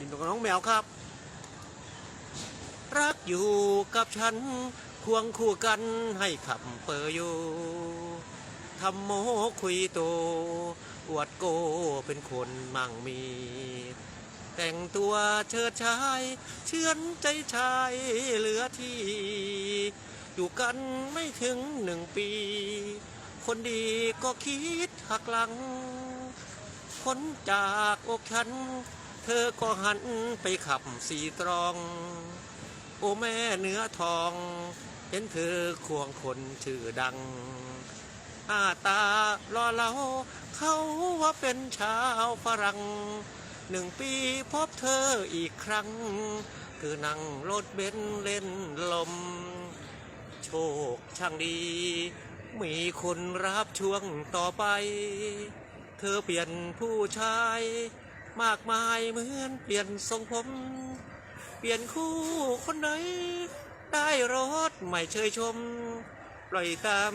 ดินของน้องแมวครับ รักอยู่กับฉัน ควงคู่กันให้ขับเปออยู่ทำโมคุยโต อวดโกเป็นคนมั่งมี แต่งตัวเชิดชาย เชื่อนใจชายเหลือที่ อยู่กันไม่ถึงหนึ่งปี คนดีก็คิดหักหลังพ้นจากอกฉัน เธอก็หันไปขับสีตรอง โอแม่เนื้อทอง เห็นเธอควงคนชื่อดังหน้าตาล่อเหลาเขาว่าเป็นชาวฝรั่งหนึ่งปีพบเธออีกครั้ง คือนั่งรถเบนเล่นลม โชคช่างดี มีคนรับช่วงต่อไป เธอเปลี่ยนผู้ชาย มากมายเหมือนเปลี่ยนทรงผม เปลี่ยนคู่คนไหน ได้รถไม่เชยชม ปล่อยตาม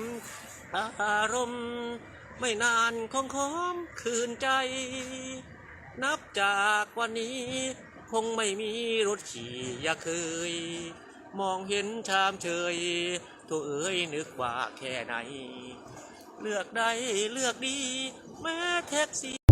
อารมณ์ไม่นานคงคอมคืนใจ นับจากวันนี้ คงไม่มีรถขี่อย่าเคย มองเห็นชามเชยตัวเอ๋ยนึกว่าแค่ไหน เลือกได้เลือกดี แม้แท็กซี่